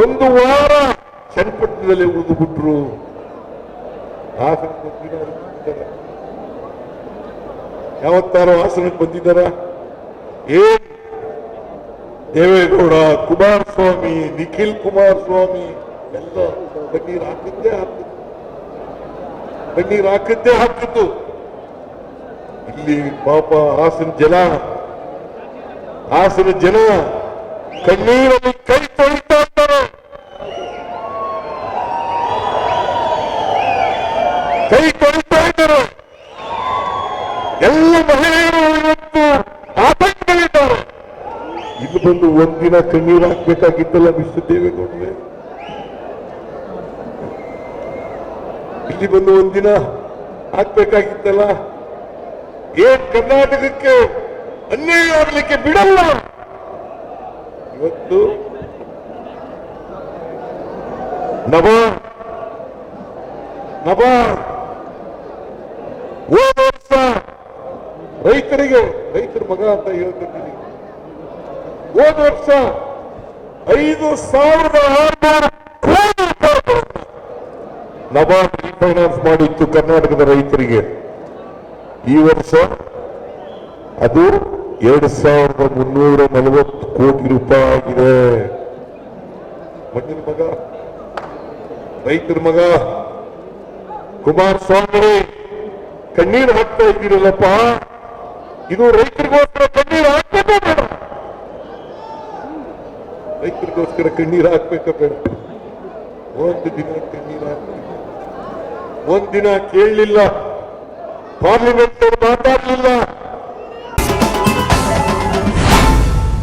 ಒಂದು ವಾರ ಚನ್ನಪಟ್ಟಣದಲ್ಲಿ ಉಳಿದು ಬಿಟ್ರು. ಯಾವತ್ತಾರೋ ಹಾಸನಕ್ಕೆ ಬಂದಿದ್ದಾರ? ಏನ್? ದೇವೇಗೌಡ, ಕುಮಾರಸ್ವಾಮಿ, ನಿಖಿಲ್ ಕುಮಾರಸ್ವಾಮಿ, ಎಲ್ಲ ಕಣ್ಣೀರು ಹಾಕಿದ್ದೇ ಹಾಕಿದ್ದು. ಕಣ್ಣೀರು ಹಾಕಿದ್ದೇ ಹಾಕಿದ್ದು. ಇಲ್ಲಿ ಪಾಪ ಹಾಸನ ಜನ ಹಾಸನ ಜನ ಕಣ್ಣೀರಲ್ಲಿ ಕೈ ತೊಳಿತಾ ಇದ್ದಾರೆ ಕೈ ತೊಳಿತಾ ಇದ್ದಾರೆ. ಎಲ್ಲ ಮಹಿಳೆಯರು ಇವತ್ತು ಆತಂಕದಲ್ಲಿದ್ದಾರೆ. ಇಲ್ಲಿ ಬಂದು ಒಂದಿನ ಕಣ್ಣೀರು ಹಾಕ್ಬೇಕಾಗಿತ್ತಲ್ಲ ಮಿಸ್ಟರ್ ದೇವೇಗೌಡರೆ? ಇಲ್ಲಿ ಬಂದು ಒಂದಿನ ಹಾಕ್ಬೇಕಾಗಿತ್ತಲ್ಲ? ಏನ್ ಕರ್ನಾಟಕಕ್ಕೆ ಅನ್ಯಾಯ ಆಗ್ಲಿಕ್ಕೆ ಬಿಡಲ್ಲ? ಇವತ್ತು ನಬಾ ನವ ಹೋದ ವರ್ಷ ರೈತರಿಗೆ, ರೈತರ ಮಗ ಅಂತ ಹೇಳ್ತಿದ್ದೀನಿ ಹೋದ ವರ್ಷ ಐದು ಸಾವಿರದ ಆರುನೂರು ಕೋಟಿ ರೂಪಾಯಿಗಳನ್ನ ನಬಾರ್ಡ್ ರೀಫೈನಾನ್ಸ್ ಮಾಡಿತ್ತು ಕರ್ನಾಟಕದ ರೈತರಿಗೆ. ಈ ವರ್ಷ ಅದು ಎರಡು ಸಾವಿರದ ಮುನ್ನೂರ ನಲವತ್ತು ಕೋಟಿ ರೂಪಾಯಿ ಆಗಿದೆ. ಮಣ್ಣಿನ ಮಗ ರೈತರ ಮಗ, ಕುಮಾರಸ್ವಾಮಿ, ಕಣ್ಣೀರು ಹಾಕ್ತಾ ಇದ್ದೀರಲ್ಲಪ್ಪ. ಇದು ರೈತರಿಗೋಸ್ಕರ ಕಣ್ಣೀರು ಹಾಕ್ಬೇಕ ಬೇಡ. ರೈತರಿಗೋಸ್ಕರ ಕಣ್ಣೀರು ಹಾಕ್ಬೇಕ ಬೇಡ. ಒಂದು ದಿನ ಕಣ್ಣೀರು ಹಾಕ್ಬೇಕು. ಒಂದಿನ ಕೇಳಲಿಲ್ಲ. ಪಾರ್ಲಿಮೆಂಟ್ ಮಾತಾಡಲಿಲ್ಲ.